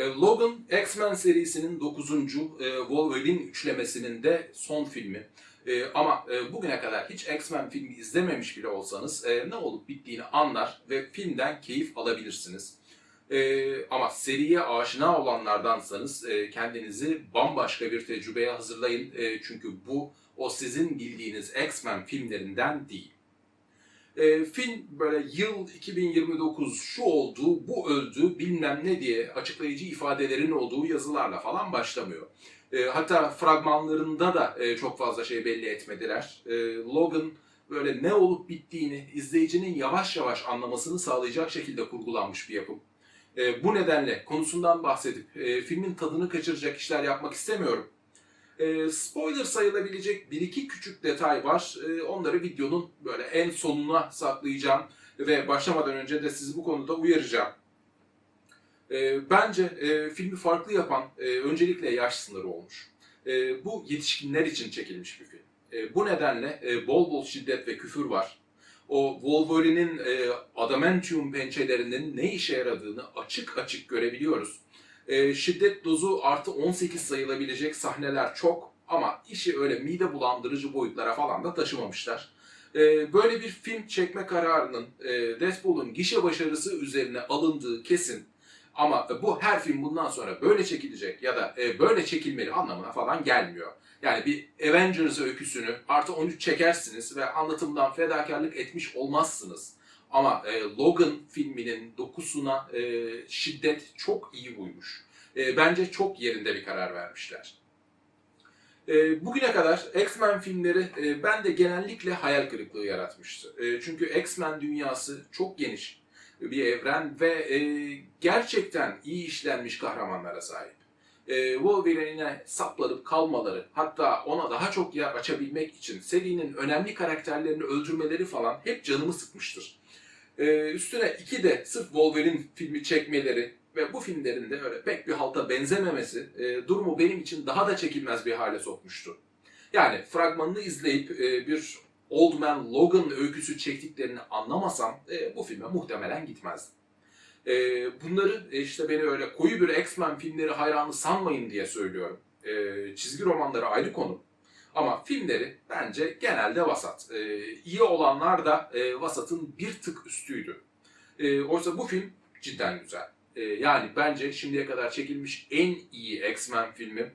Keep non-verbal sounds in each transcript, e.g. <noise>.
E, Logan X-Men serisinin 9. e, Wolverine üçlemesinin de son filmi. E, ama bugüne kadar hiç X-Men filmi izlememiş bile olsanız ne olup bittiğini anlar ve filmden keyif alabilirsiniz. Ama seriye aşina olanlardansanız e, kendinizi bambaşka bir tecrübeye hazırlayın. Çünkü bu o sizin bildiğiniz X-Men filmlerinden değil. E, film böyle yıl 2029 şu oldu, bu öldü, bilmem ne diye açıklayıcı ifadelerin olduğu yazılarla falan başlamıyor. E, hatta fragmanlarında da e, çok fazla şey belli etmediler. E, Logan böyle ne olup bittiğini izleyicinin yavaş yavaş anlamasını sağlayacak şekilde kurgulanmış bir yapım. E, bu nedenle konusundan bahsedip e, filmin tadını kaçıracak işler yapmak istemiyorum. E, spoiler sayılabilecek bir iki küçük detay var. E, onları videonun böyle en sonuna saklayacağım ve başlamadan önce de sizi bu konuda uyaracağım. E, bence e, filmi farklı yapan e, öncelikle yaş sınırı olmuş. Bu yetişkinler için çekilmiş bir film. Bu nedenle e, bol bol şiddet ve küfür var. O Wolverine'in adamantium pençelerinin ne işe yaradığını açık açık görebiliyoruz. E, şiddet dozu artı 18 sayılabilecek sahneler çok ama işi öyle mide bulandırıcı boyutlara falan da taşımamışlar. E, böyle bir film çekme kararının e, Deadpool'un gişe başarısı üzerine alındığı kesin. Ama bu her film bundan sonra böyle çekilecek ya da e, böyle çekilmeli anlamına falan gelmiyor. Yani bir Avengers öyküsünü artı 13 çekersiniz ve anlatımdan fedakarlık etmiş olmazsınız. Ama e, Logan filminin dokusuna e, şiddet çok iyi uymuş. E, bence çok yerinde bir karar vermişler. E, bugüne kadar X-Men filmleri e, bende genellikle hayal kırıklığı yaratmıştı. E, çünkü X-Men dünyası çok geniş bir evren ve e, gerçekten iyi işlenmiş kahramanlara sahip. E, Wolverine'e saplanıp kalmaları, hatta ona daha çok yer açabilmek için serinin önemli karakterlerini öldürmeleri falan hep canımı sıkmıştır. Ee, üstüne iki de sırf Wolverine filmi çekmeleri ve bu filmlerin de öyle pek bir halta benzememesi e, durumu benim için daha da çekilmez bir hale sokmuştu. Yani fragmanını izleyip e, bir Old Man Logan öyküsü çektiklerini anlamasam e, bu filme muhtemelen gitmezdim. E, bunları e, işte beni öyle koyu bir X-Men filmleri hayranı sanmayın diye söylüyorum. E, çizgi romanları ayrı konu. Ama filmleri bence genelde vasat. Ee, iyi olanlar da e, vasatın bir tık üstüydü. Ee, oysa bu film cidden güzel. Ee, yani bence şimdiye kadar çekilmiş en iyi X-Men filmi.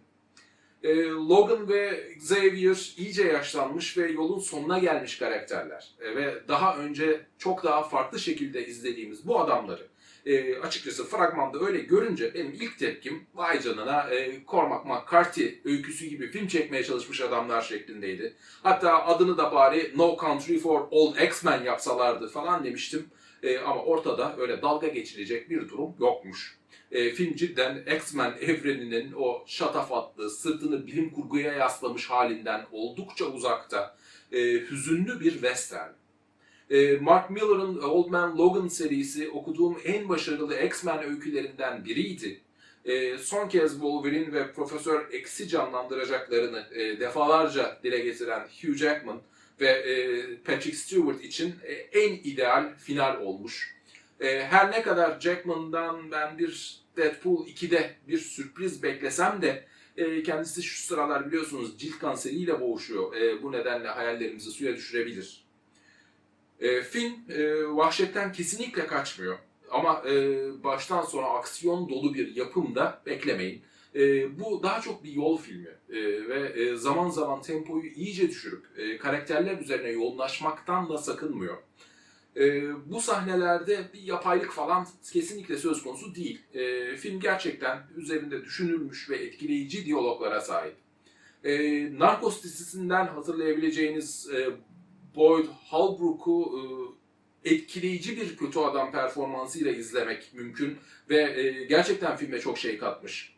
Ee, Logan ve Xavier iyice yaşlanmış ve yolun sonuna gelmiş karakterler. Ee, ve daha önce çok daha farklı şekilde izlediğimiz bu adamları e, açıkçası fragmanda öyle görünce benim ilk tepkim vay canına e, Cormac McCarthy öyküsü gibi film çekmeye çalışmış adamlar şeklindeydi. Hatta adını da bari No Country for Old X-Men yapsalardı falan demiştim. E, ama ortada öyle dalga geçilecek bir durum yokmuş. E, film cidden X-Men evreninin o şatafatlı, sırtını bilim kurguya yaslamış halinden oldukça uzakta, e, hüzünlü bir western. E, Mark Miller'ın Old Man Logan serisi okuduğum en başarılı X-Men öykülerinden biriydi. E, son kez Wolverine ve Profesör X'i canlandıracaklarını e, defalarca dile getiren Hugh Jackman ve e, Patrick Stewart için e, en ideal final olmuş. Her ne kadar Jackman'dan ben bir Deadpool 2'de bir sürpriz beklesem de kendisi şu sıralar biliyorsunuz cilt kanseriyle boğuşuyor. Bu nedenle hayallerimizi suya düşürebilir. E, film e, vahşetten kesinlikle kaçmıyor. Ama e, baştan sona aksiyon dolu bir yapımda beklemeyin. E, bu daha çok bir yol filmi E, ve e, zaman zaman tempoyu iyice düşürüp e, karakterler üzerine yoğunlaşmaktan da sakınmıyor. E, bu sahnelerde bir yapaylık falan kesinlikle söz konusu değil. E, film gerçekten üzerinde düşünülmüş ve etkileyici diyaloglara sahip. E, Narcos dizisinden hatırlayabileceğiniz e, Boyd Holbrook'u e, etkileyici bir kötü adam performansıyla izlemek mümkün ve e, gerçekten filme çok şey katmış.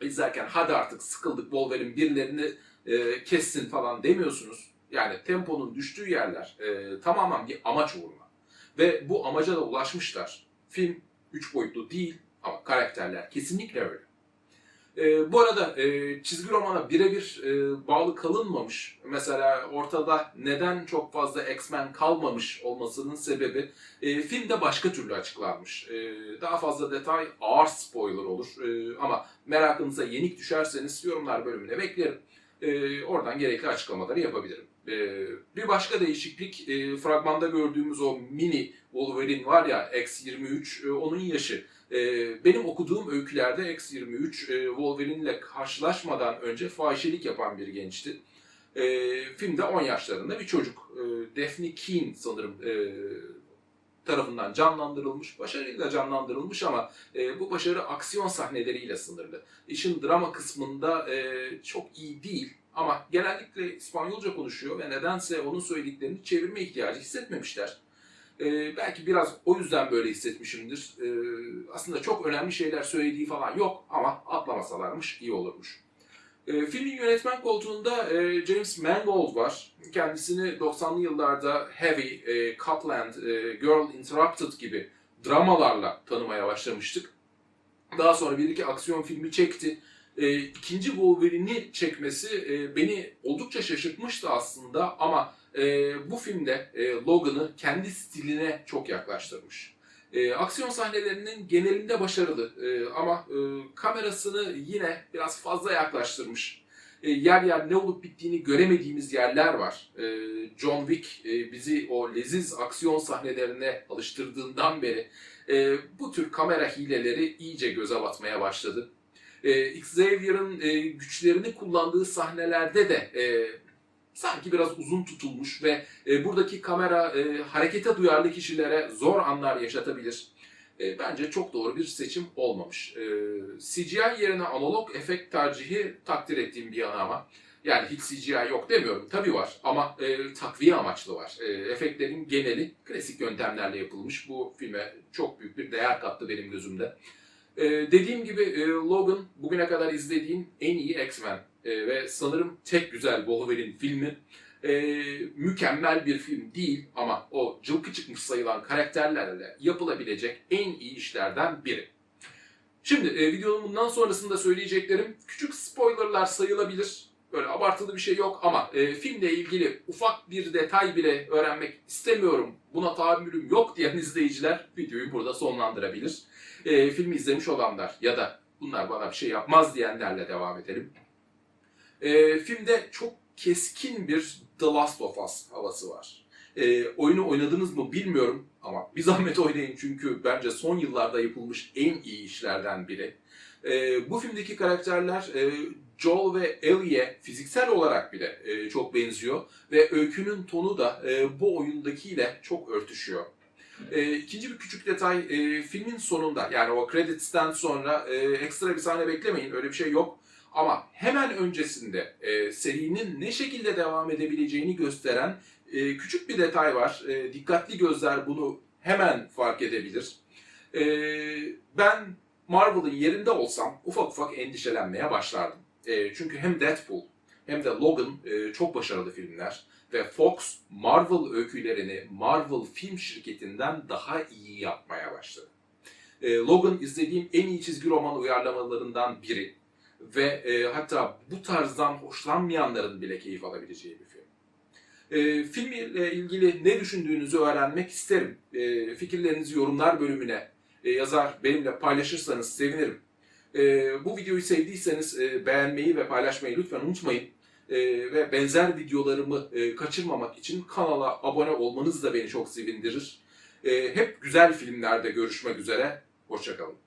İzlerken hadi artık sıkıldık Wolverine birilerini e, kessin falan demiyorsunuz. Yani temponun düştüğü yerler e, tamamen bir amaç uğruna. Ve bu amaca da ulaşmışlar. Film üç boyutlu değil ama karakterler kesinlikle öyle. E, bu arada e, çizgi romana birebir e, bağlı kalınmamış. Mesela ortada neden çok fazla X-Men kalmamış olmasının sebebi e, filmde başka türlü açıklanmış. E, daha fazla detay ağır spoiler olur. E, ama merakınıza yenik düşerseniz yorumlar bölümüne beklerim. E, oradan gerekli açıklamaları yapabilirim. E, bir başka değişiklik e, fragmanda gördüğümüz o mini Wolverine var ya X-23 e, onun yaşı. E, benim okuduğum öykülerde X-23 e, Wolverine ile karşılaşmadan önce fahişelik yapan bir gençti. E, filmde 10 yaşlarında bir çocuk. E, Daphne Keane sanırım e, tarafından canlandırılmış, başarıyla canlandırılmış ama e, bu başarı aksiyon sahneleriyle sınırlı. İşin drama kısmında e, çok iyi değil ama genellikle İspanyolca konuşuyor ve nedense onun söylediklerini çevirme ihtiyacı hissetmemişler. E, belki biraz o yüzden böyle hissetmişimdir. E, aslında çok önemli şeyler söylediği falan yok ama atlamasalarmış iyi olurmuş. E, filmin yönetmen koltuğunda e, James Mangold var. Kendisini 90'lı yıllarda Heavy, e, Copland, e, Girl Interrupted gibi dramalarla tanımaya başlamıştık. Daha sonra bir iki aksiyon filmi çekti. E, ikinci Wolverine'i çekmesi e, beni oldukça şaşırtmıştı aslında ama e, bu filmde e, Logan'ı kendi stiline çok yaklaştırmış. E, aksiyon sahnelerinin genelinde başarılı e, ama e, kamerasını yine biraz fazla yaklaştırmış. E, yer yer ne olup bittiğini göremediğimiz yerler var. E, John Wick e, bizi o leziz aksiyon sahnelerine alıştırdığından beri e, bu tür kamera hileleri iyice göze batmaya başladı. E, Xavier'ın e, güçlerini kullandığı sahnelerde de e, sanki biraz uzun tutulmuş ve e, buradaki kamera e, harekete duyarlı kişilere zor anlar yaşatabilir. E, bence çok doğru bir seçim olmamış. E, CGI yerine analog efekt tercihi takdir ettiğim bir yana ama. Yani hiç CGI yok demiyorum. Tabii var ama e, takviye amaçlı var. E, efektlerin geneli klasik yöntemlerle yapılmış. Bu filme çok büyük bir değer kattı benim gözümde. E, dediğim gibi e, Logan bugüne kadar izlediğim en iyi X-Men e, ve sanırım tek güzel Wolverine filmi. E, mükemmel bir film değil ama o cılkı çıkmış sayılan karakterlerle yapılabilecek en iyi işlerden biri. Şimdi e, videonun bundan sonrasında söyleyeceklerim küçük spoilerlar sayılabilir. Böyle abartılı bir şey yok ama e, filmle ilgili ufak bir detay bile öğrenmek istemiyorum, buna tahammülüm yok diyen <laughs> izleyiciler videoyu burada sonlandırabilir. E, filmi izlemiş olanlar ya da bunlar bana bir şey yapmaz diyenlerle devam edelim. E, filmde çok keskin bir The Last of Us havası var. E, oyunu oynadınız mı bilmiyorum ama bir <laughs> zahmet oynayın çünkü bence son yıllarda yapılmış en iyi işlerden biri. E, bu filmdeki karakterler e, Joel ve Ellie'ye fiziksel olarak bile e, çok benziyor ve öykünün tonu da e, bu oyundakiyle çok örtüşüyor. E, ikinci bir küçük detay, e, filmin sonunda yani o credits'ten sonra e, ekstra bir sahne beklemeyin, öyle bir şey yok. Ama hemen öncesinde e, serinin ne şekilde devam edebileceğini gösteren e, küçük bir detay var. E, dikkatli gözler bunu hemen fark edebilir. E, ben Marvel'ın yerinde olsam ufak ufak endişelenmeye başlardım. E, çünkü hem Deadpool hem de Logan e, çok başarılı filmler ve Fox Marvel öykülerini Marvel Film Şirketi'nden daha iyi yapmaya başladı. E, Logan izlediğim en iyi çizgi roman uyarlamalarından biri ve e, hatta bu tarzdan hoşlanmayanların bile keyif alabileceği bir film. E, filmle ilgili ne düşündüğünüzü öğrenmek isterim. E, fikirlerinizi yorumlar bölümüne e, yazar benimle paylaşırsanız sevinirim. E, bu videoyu sevdiyseniz e, beğenmeyi ve paylaşmayı lütfen unutmayın. E, ve benzer videolarımı e, kaçırmamak için kanala abone olmanız da beni çok sevindirir. E, hep güzel filmlerde görüşmek üzere. Hoşçakalın.